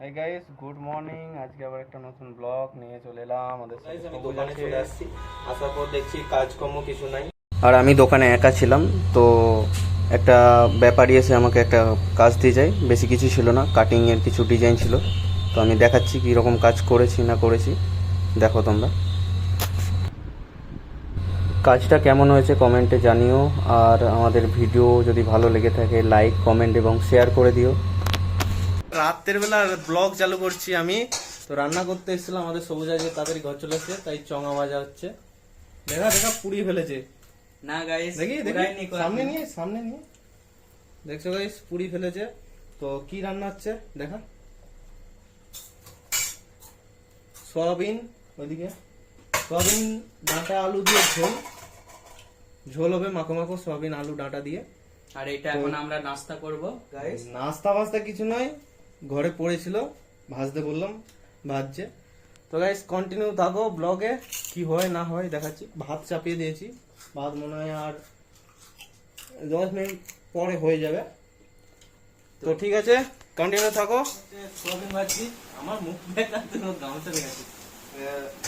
Hi guys good morning আজকে আবার একটা নতুন ব্লগ নিয়ে চলে এলাম আমাদের আমি দোকানে। চলে আসছি। আসার পর দেখছি কাজকর্ম কিছু নাই। আর আমি দোকানে একা ছিলাম তো একটা ব্যাপারী এসে আমাকে একটা কাজ দিয়ে যায়। বেশি কিছু ছিল না কাটিং এর কিছু ডিজাইন ছিল। তো আমি দেখাচ্ছি কি রকম কাজ করেছি না করেছি। দেখো তোমরা। কাজটা কেমন হয়েছে কমেন্টে জানিও। আর আমাদের ভিডিও যদি ভালো লেগে থাকে লাইক কমেন্ট এবং শেয়ার করে দিও। রাতের বেলা ব্লগ চালু করছি আমি। তো রান্না করতে এসেছিলাম আমাদের সবুজ আজকে তাড়াতাড়ি ঘর চলে এসেছে তাই চঙা ভাজা হচ্ছে। দেখা দেখা পুড়িয়ে ফেলেছে। না গাইস দেখি দেখি সামনে নিয়ে সামনে নিয়ে। দেখছ গাইস পুরি ফেলেছে। তো কি রান্না হচ্ছে? দেখা। সয়াবিন ওইদিকে। সয়াবিন ডাঁটা আলু দিয়ে ঝোল। ঝোল হবে মাখো মাখো সয়াবিন আলু ডাঁটা দিয়ে। আর এটা এখন আমরা নাস্তা করব। গাইস নাস্তা ফাস্তা কিছু নয় ঘরে পড়েছিল ভাজতে বললাম ভাজছে তো গাইস কন্টিনিউ থাকো ব্লগে কি হয় না হয় দেখাচ্ছি। ভাত চাপিয়ে দিয়েছি। ভাত মনে হয় আর দশ মিনিট পরে হয়ে যাবে। তো ঠিক আছে কন্টিনিউ থাকো। সোয়াবিন ভাজছি। আমার মুখ দেখা গামছা দেখাচ্ছি।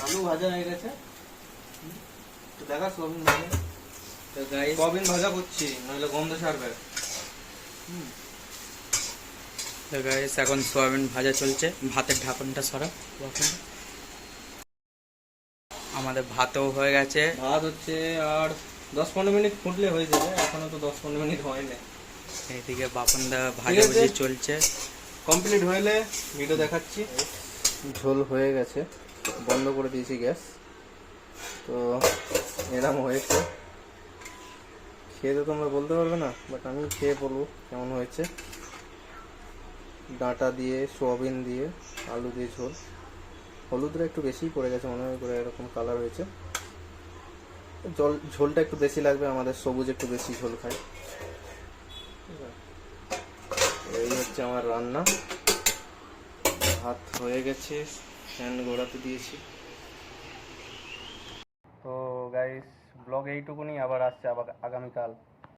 আলু ভাজা হয়ে গেছে। তো দেখা সোয়াবিন ভাজা। তো গাইস সোয়াবিন ভাজা করছি নইলে গন্ধ ছাড়বে। তো গাইস এখন সোয়াবিন ভাজা চলছে। ভাতের ঢাকনটা সরা আমাদের ভাতও হয়ে গেছে। ভাত হচ্ছে আর দশ পনেরো মিনিট ফুটলে হয়ে যাবে। এখনও তো দশ পনেরো মিনিট হয়নি। এইদিকে বাপনদা ভাজা ভুজি চলছে। কমপ্লিট হইলে ভিডিও দেখাচ্ছি। ঝোল হয়ে গেছে। বন্ধ করে দিয়েছি গ্যাস। তো এরম হয়েছে। খেয়ে তো তোমরা বলতে পারবে না বাট আমি খেয়ে বলব কেমন হয়েছে। ডাঁটা দিয়ে, সোয়াবিন দিয়ে, আলু দিয়ে ঝোল। হলুদটা একটু বেশিই পড়ে গেছে, মনে হয় করে এরকম কালার হয়েছে। জল, ঝোলটা একটু বেশি লাগবে, আমাদের সবুজ একটু বেশি ঝোল খায় এই হচ্ছে আমার রান্না। ভাত হয়ে গেছে, ফ্যান গোড়াতে দিয়েছি। তো গাইস ব্লগ এইটুকুনি, আবার আসছে আবার আগামীকাল।